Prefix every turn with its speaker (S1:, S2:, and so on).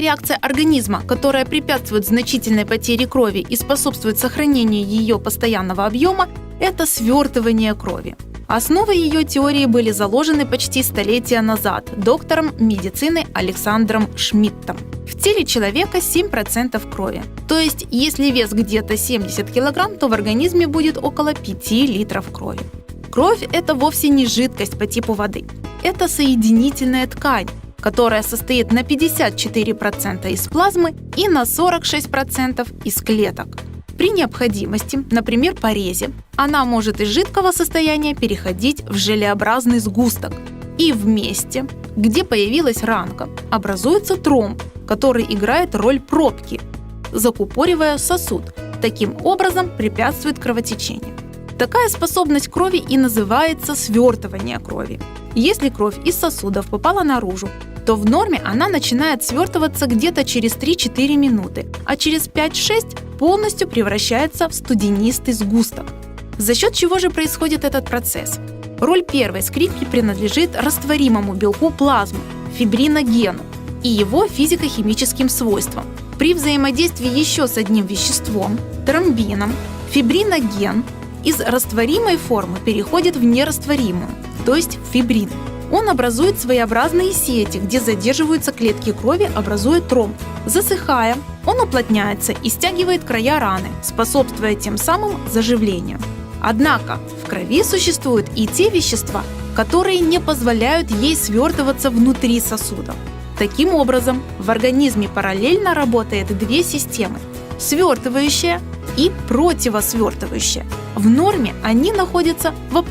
S1: реакция организма, которая препятствует значительной потере крови и способствует сохранению ее постоянного объема, это свертывание крови. Основы ее теории были заложены почти столетия назад доктором медицины Александром Шмидтом. В теле человека 7% крови. То есть, если вес где-то 70 кг, то в организме будет около 5 литров крови. Кровь – это вовсе не жидкость по типу воды. Это соединительная ткань, которая состоит на 54% из плазмы и на 46% из клеток. При необходимости, например, порезе, она может из жидкого состояния переходить в желеобразный сгусток. И в месте, где появилась ранка, образуется тромб, который играет роль пробки, закупоривая сосуд, таким образом препятствует кровотечению. Такая способность крови и называется свертывание крови. Если кровь из сосудов попала наружу, то в норме она начинает свертываться где-то через 3-4 минуты, а через 5-6 полностью превращается в студенистый сгусток. За счет чего же происходит этот процесс? Роль первой скрипки принадлежит растворимому белку плазмы – фибриногену и его физико-химическим свойствам. При взаимодействии еще с одним веществом – тромбином, фибриноген из растворимой формы переходит в нерастворимую, то есть в фибрин. Он образует своеобразные сети, где задерживаются клетки крови, образуя тромб. Засыхая, он уплотняется и стягивает края раны, способствуя тем самым заживлению. Однако в крови существуют и те вещества, которые не позволяют ей свертываться внутри сосудов. Таким образом, в организме параллельно работает две системы – свертывающая и противосвертывающая. В норме они находятся в